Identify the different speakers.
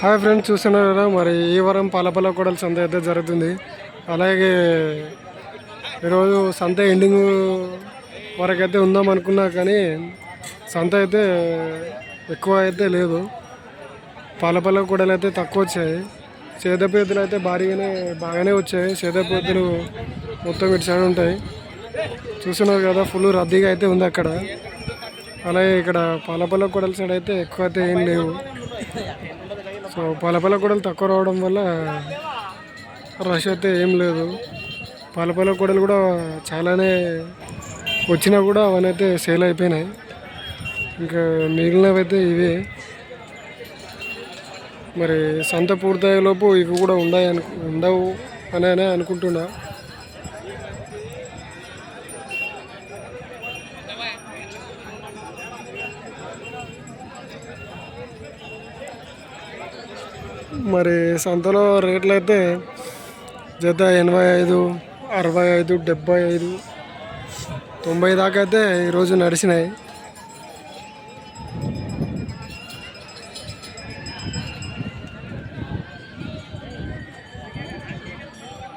Speaker 1: Hi friends చూస్తున్నారు? కదా మరి ఈ వారం పాలపల్ల కూడల సంత అయితే జరుగుతుంది. అలాగే ఈరోజు సంత ఎండింగ్ వరకు అయితే ఉందాం అనుకున్నా కానీ సంత అయితే ఎక్కువ అయితే లేదు. పాలపల్ల కూడలు అయితే తక్కువ వచ్చాయి. సేదపేతులు అయితే భారీగానే బాగానే వచ్చాయి. సేదపేతులు మొత్తం ఇటు సైడ్ ఉంటాయి. చూస్తున్నారు కదా ఫుల్ రద్దీగా అయితే ఉంది అక్కడ. అలాగే ఇక్కడ పాలపల్ల కూడల సైడ్ అయితే ఎక్కువ అయితే ఏం లేవు. సో పాలపల్ల కూడలు తక్కువ రావడం వల్ల రష్ అయితే ఏం లేదు. పాలపల్ల కూడలు కూడా చాలానే వచ్చినా కూడా అవన్నీ అయితే సేల్ అయిపోయినాయి. ఇంకా మిగిలినవి అయితే ఇవే. మరి సంత పూర్తయ్యేలోపు ఇవి కూడా ఉండవు అని అనే అనుకుంటున్నా. మరి సంతలో రేట్లు అయితే జత ఎనభై ఐదు అరవై ఐదు డెబ్బై ఐదు తొంభై దాకా అయితే ఈరోజు నడిచినాయి.